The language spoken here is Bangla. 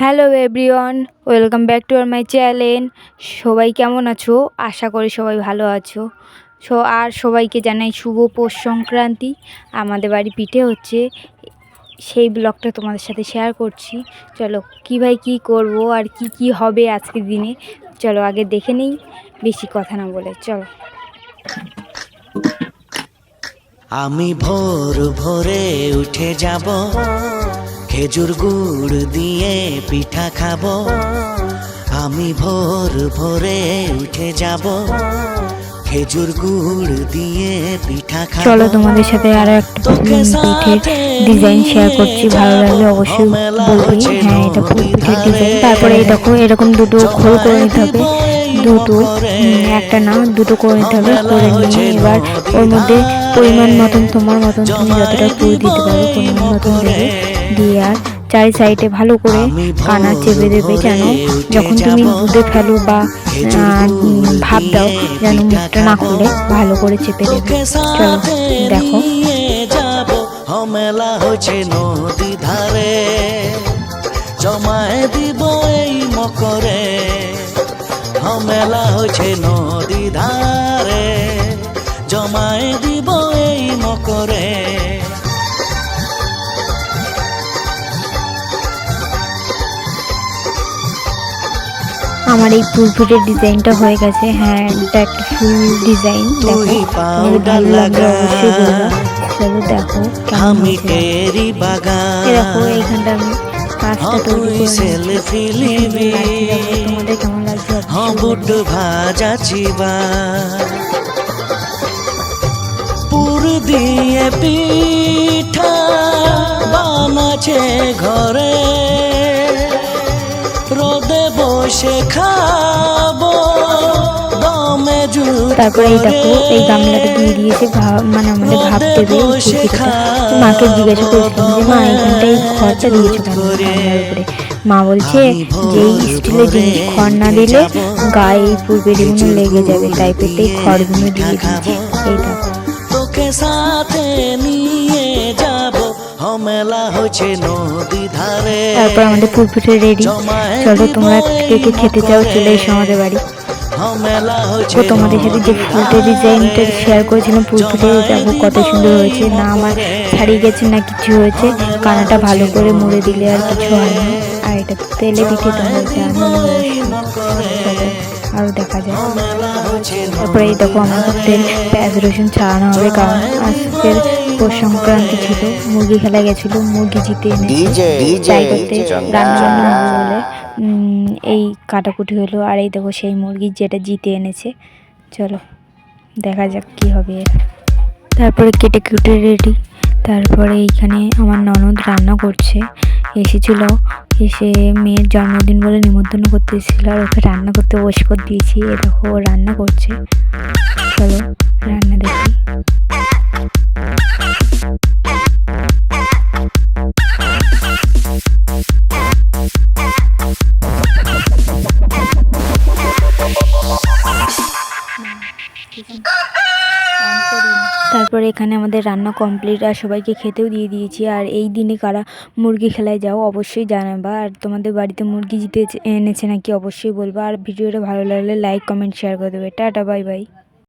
Hello everyone, welcome back to our my channel. সবাই কেমন আছো? আশা করি সবাই ভালো আছো। সো, আর সবাইকে জানাই শুভ পৌষ সংক্রান্তি। আমাদের বাড়ি পিঠে হচ্ছে, সেই ব্লগটা তোমাদের সাথে শেয়ার করছি। চলো, কী ভাই কী করব আর কি কি হবে আজকের দিনে? চলো, আগে দেখে নেই, বেশি কথা না বলে, চলো। আমি ভোর ভোরে উঠে যাব। খেজুর গুড় দিয়ে পিঠা খাব। আমি ভোর ভোরে উঠে যাব। খেজুর গুড় দিয়ে পিঠা খাব। চলো তোমাদের সাথে আরও একটা পিঠের ডিজাইন শেয়ার করছি। ভালো লাগলে অবশ্যই বলবি। হ্যাঁ এটা পিঠের ডিজাইন তারপরে এই দেখো এরকম দুটো খোল করে নিতে হবে। দুটো একটা না দুটো করে নিতে হবে। করে নিয়ে এবার ওর মধ্যে পরিমাণ মতন তোমার মতন তুমি যতটা পুর দিতে পারো পরিমাণ মতন দেবে। আর চারি সাইডে ভালো করে কানা চেপে দেবে যেন যখন তুমি দুধে ফেলো বা ভাপ দাও যেন মুখটা না খুলে ভালো করে চেপে দেবে। চলো দেখো। মেলা হয়েছে নদী ধারে। জমায়ে দিব এই মকরে। মেলা হয়েছে নদী ধারে। জমায়ে দিব এই মকরে। আমার এই ফুলফুটের ডিজাইনটা হয়ে গেছে। হ্যাঁ এটা একটা ফুল ডিজাইন ভালো লাগলে লাগা। অবশ্যই বলব চলো দেখো আমি তেরি বাগান। দেখো এইখানটা আমি কাজটা তৈরি করে সেলফি নিচ্ছি। লিবি দেখো তোমাদের কেমন লাগছে? অবশ্যই ভাজা চিবা। পুর দিয়ে পিঠা তারপরে এই দেখো এই গামলাটা দিয়ে দিয়েছে মানে আমাদের ভাব দেবে মাকে জিজ্ঞাসা করেছিলাম যে মা এইখানটা এই খড়টা দিয়েছ কেন উপরে? মা বলছে যে এই স্টিলের জিনিস খড় না দিলে গায়ে এই ফুলবেড়িগুলো লেগে যাবে টাইপের এই খড়গুলো দিয়ে দিয়েছে। এই দেখো। তারপর আমাদের ফুলপিঠে রেডি চলো তোমরা কে কে খেতে চাও চলে এসো আমাদের বাড়ি। তো তোমাদের সাথে যে ফুলটা ডিজাইনটা শেয়ার করেছিলাম ফুলপিঠে দেখো কত সুন্দর হয়েছে। না আমার ছাড়িয়ে গেছে না কিছু হয়েছে। কানাটা ভালো করে মুড়ে দিলে আর কিছু হয় না। আর এটা তেলে পিঠে তো হয়েছে আরও দেখা যায় তারপরে এই দেখো আমার তেল পেঁয়াজ রসুন ছাড়ানো হবে কারণ আজকের পৌষ সংক্রান্তি ছিল। মুরগি খেলা গেছিল মুরগি জিতে করতে রান্না বান্না বলে এই কাটাকুটি হলো, আর এই দেখো সেই মুরগি যেটা জিতে এনেছে। চলো, দেখা যাক কি হবে এর। তারপরে কেটে কুটে রেডি। তারপরে এইখানে আমার ননদ রান্না করছে। এসেছিল, এসে মেয়ের জন্মদিন বলে নিমন্ত্রণ করতে এসেছিল, আর ওকে রান্না করতে বসে করে দিয়েছি। এ দেখো ও রান্না করছে। চলো, রান্না দেখি। তারপরে এখানে আমাদের রান্না কমপ্লিট আর সবাইকে খেতেও দিয়ে দিয়েছি। আর এই দিনে কারা মুরগি খেলায় যাও অবশ্যই জানাবা। আর তোমাদের বাড়িতে মুরগি জিতে এনেছে নাকি অবশ্যই বলবা। আর ভিডিওটা ভালো লাগলে লাইক কমেন্ট শেয়ার করে দেবে। Tata bye bye